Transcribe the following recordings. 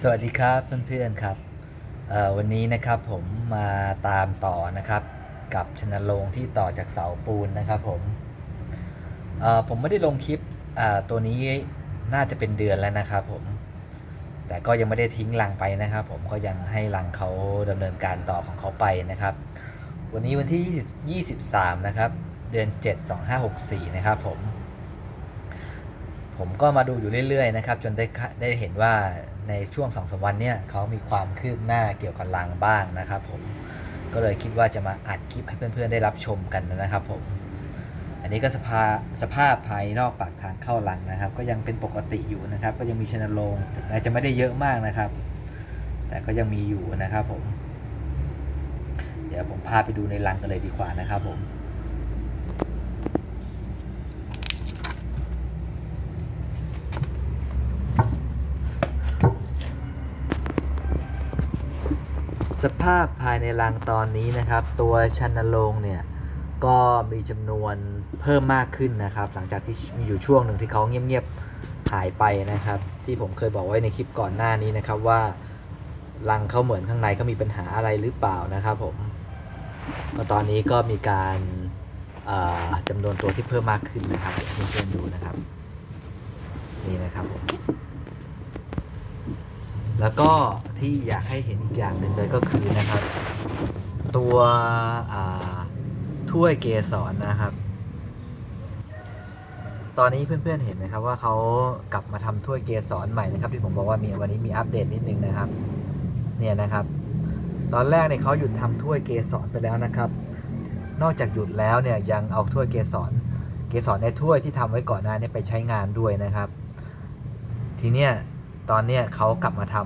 สวัสดีครับเพื่อนๆครับวันนี้นะครับผมมาตามต่อนะครับกับชนโรงที่ต่อจากเสาปูนนะครับผมผมไม่ได้ลงคลิปตัวนี้น่าจะเป็นเดือนแล้วนะครับผมแต่ก็ยังไม่ได้ทิ้งรังไปนะครับผมก็ยังให้รังเขาดำเนินการต่อของเขาไปนะครับ วันนี้วันที่ 23 นะครับ เดือน 7 2564 นะครับผม ผมก็มาดูอยู่เรื่อยๆนะครับจนได้ได้เห็นว่าในช่วง2องสวันเนี่ยเขามีความคืบหน้าเกี่ยวกับรังบ้างนะครับผมก็เลยคิดว่าจะมาอัดคลิปให้เพื่อนๆได้รับชมกันนะครับผมอันนี้ก็สภาสภาพภายนอกปากทางเข้ารังนะครับ ก็ยังเป็นปกติอยู่นะครับ ก็ยังมีชนโรงถึงแม้จะไม่ได้เยอะมากนะครับ แต่ก็ยังมีอยู่นะครับผม เดี๋ยวผมพาไปดูในรังกันเลยดีกว่านะครับผม สภาพภายในรังตอนนี้นะครับ ตัวชันนโรงเนี่ยก็มีจำนวนเพิ่มมากขึ้นนะครับ หลังจากที่มีอยู่ช่วงหนึ่งที่เขาเงียบๆหายไปนะครับ ที่ผมเคยบอกไว้ในคลิปก่อนหน้านี้นะครับว่ารังเขาเหมือนข้างในเขามีปัญหาอะไรหรือเปล่านะครับผมก็ตอนนี้ก็มีการจำนวนตัวที่เพิ่มมากขึ้นนะครับเพื่อนๆดูนะครับ นี่นะครับผม แล้วก็ที่อยากให้เห็นอีกอย่างหนึ่งเลยก็คือนะครับ ตัวถ้วยเกสรนะครับ ตอนนี้เพื่อนๆเห็นไหมครับว่าเขากลับมาทำถ้วยเกสรใหม่นะครับ ที่ผมบอกว่ามีวันนี้มีอัปเดตนิดนึงนะครับ เนี่ยนะครับ ตอนแรกเนี่ยเขาหยุดทำถ้วยเกสรไปแล้วนะครับ นอกจากหยุดแล้วเนี่ยยังเอาถ้วยเกสรเกสรในถ้วยที่ทำไว้ก่อนหน้านี้ไปใช้งานด้วยนะครับ ทีเนี้ย ตอนเนี้ยเขากลับมาท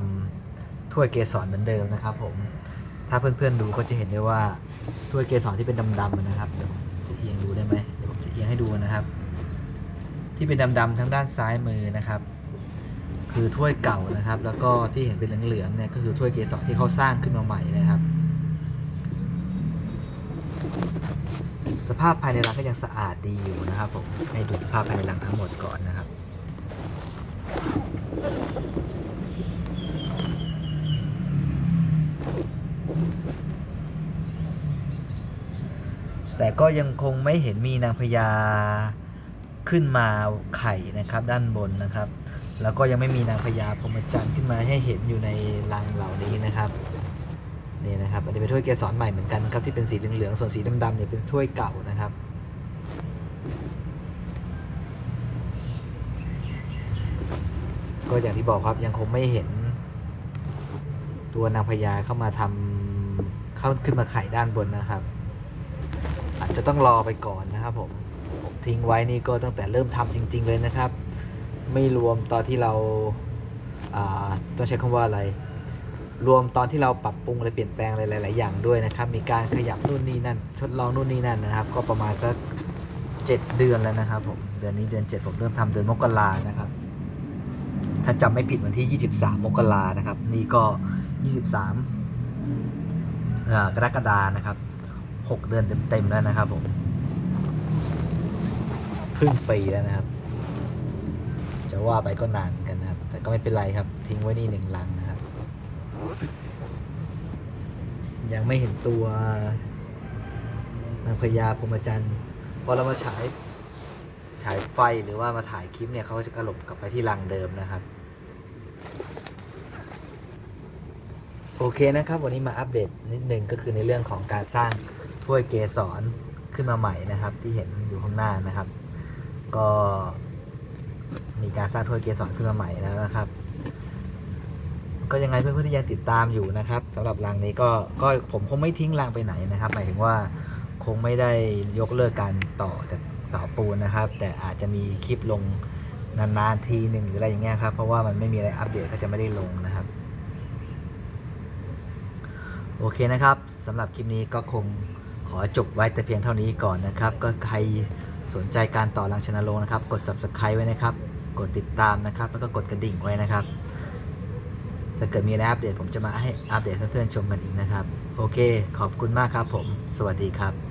ำถ้วยเกสรเหมือนเดิมนะครับผมถ้าเพื่อนๆดูก็จะเห็นได้ว่าถ้วยเกสรที่เป็นดำๆนะครับเดี๋ยวจะเอียงดูได้ไหมเดี๋ยวผมจะเอียงให้ดูนะครับ ที่เป็นดำๆทั้งด้านซ้ายมือนะครับ คือถ้วยเก่านะครับ แล้วก็ที่เห็นเป็นเหลืองๆเนี่ยก็คือถ้วยเกสรที่เขาสร้างขึ้นมาใหม่นะครับ สภาพภายในรังก็ยังสะอาดดีอยู่นะครับผมให้ดูสภาพภายในรังทั้งหมดก่อนนะครับ แต่ก็ยังคงไม่เห็นมีนางพญาขึ้นมาไข่นะครับด้านบนนะครับ แล้วก็ยังไม่มีนางพญาพรหมจันทร์ขึ้นมาให้เห็นอยู่ในรังเหล่านี้นะครับนี่นะครับอันนี้เป็นถ้วยเกสรใหม่เหมือนกันครับที่เป็นสีเหลืองๆส่วนสีดำๆเนี่ยเป็นถ้วยเก่านะครับก็อย่างที่บอกครับยังคงไม่เห็น ตัวนางพญาเข้ามาทำเข้าขึ้นมาไข่ด้านบนนะครับ อาจจะต้องรอไปก่อนนะครับผมผมทิ้งไว้นี่ก็ตั้งแต่เริ่มทำจริง ๆ เลยนะครับ ไม่รวมตอนที่เราต้องใช้คำว่าอะไร รวมตอนที่เราปรับปรุงอะไรเปลี่ยนแปลงอะไรหลาย ๆ อย่างด้วยนะครับ มีการขยับนู่นนี่นั่นทดลองนู่นนี่นั่นนะครับ ก็ประมาณสักเจ็ดเดือนแล้วนะครับผมเดือนนี้เดือนเจ็ดผมเริ่มทำเดือนมกรานะครับ ถ้าจำไม่ผิดวันที่ 23 มกรานะครับ นี่ก็ 23อ่ากรกฎานะครับ 6 เดือนเต็มๆแล้วนะครับผมครึ่งปีแล้วนะครับ จะว่าไปก็นานกันนะครับ แต่ก็ไม่เป็นไรครับ ทิ้งไว้นี่หนึ่งลังนะครับ ยังไม่เห็นตัวนางพญาพรหมจันทร์พอเรามาฉายฉายไฟหรือว่ามาถ่ายคลิปเนี่ยเขาก็จะกระหลบกลับไปที่รังเดิมนะครับ โอเคนะครับ วันนี้มาอัปเดตนิดนึงก็คือในเรื่องของการสร้าง ถ้วยเกสรขึ้นมาใหม่นะครับ ที่เห็นอยู่ข้างหน้านะครับ ก็มีการสร้างถ้วยเกสรขึ้นมาใหม่แล้วนะครับ ก็ยังไงเพื่อนๆที่ยังติดตามอยู่นะครับสำหรับรังนี้ก็ก็ผมคงไม่ทิ้งรังไปไหนนะครับ หมายถึงว่าคงไม่ได้ยกเลิกการต่อจากเสาปูนนะครับ แต่อาจจะมีคลิปลงนานๆทีหนึ่งหรืออะไรอย่างเงี้ยครับ เพราะว่ามันไม่มีอะไรอัปเดตก็จะไม่ได้ลงนะครับ โอเคนะครับสำหรับคลิปนี้ก็คง ขอจบไว้แต่เพียงเท่านี้ก่อนนะครับ ก็ใครสนใจการต่อรังชนโลงนะครับ กด subscribe ไว้นะครับ กดติดตามนะครับ แล้วก็กดกระดิ่งไว้นะครับ ถ้าเกิดมีอะไรอัปเดตผมจะมาให้อัปเดตเพื่อนๆชมกันอีกนะครับ โอเค ขอบคุณมากครับผม สวัสดีครับ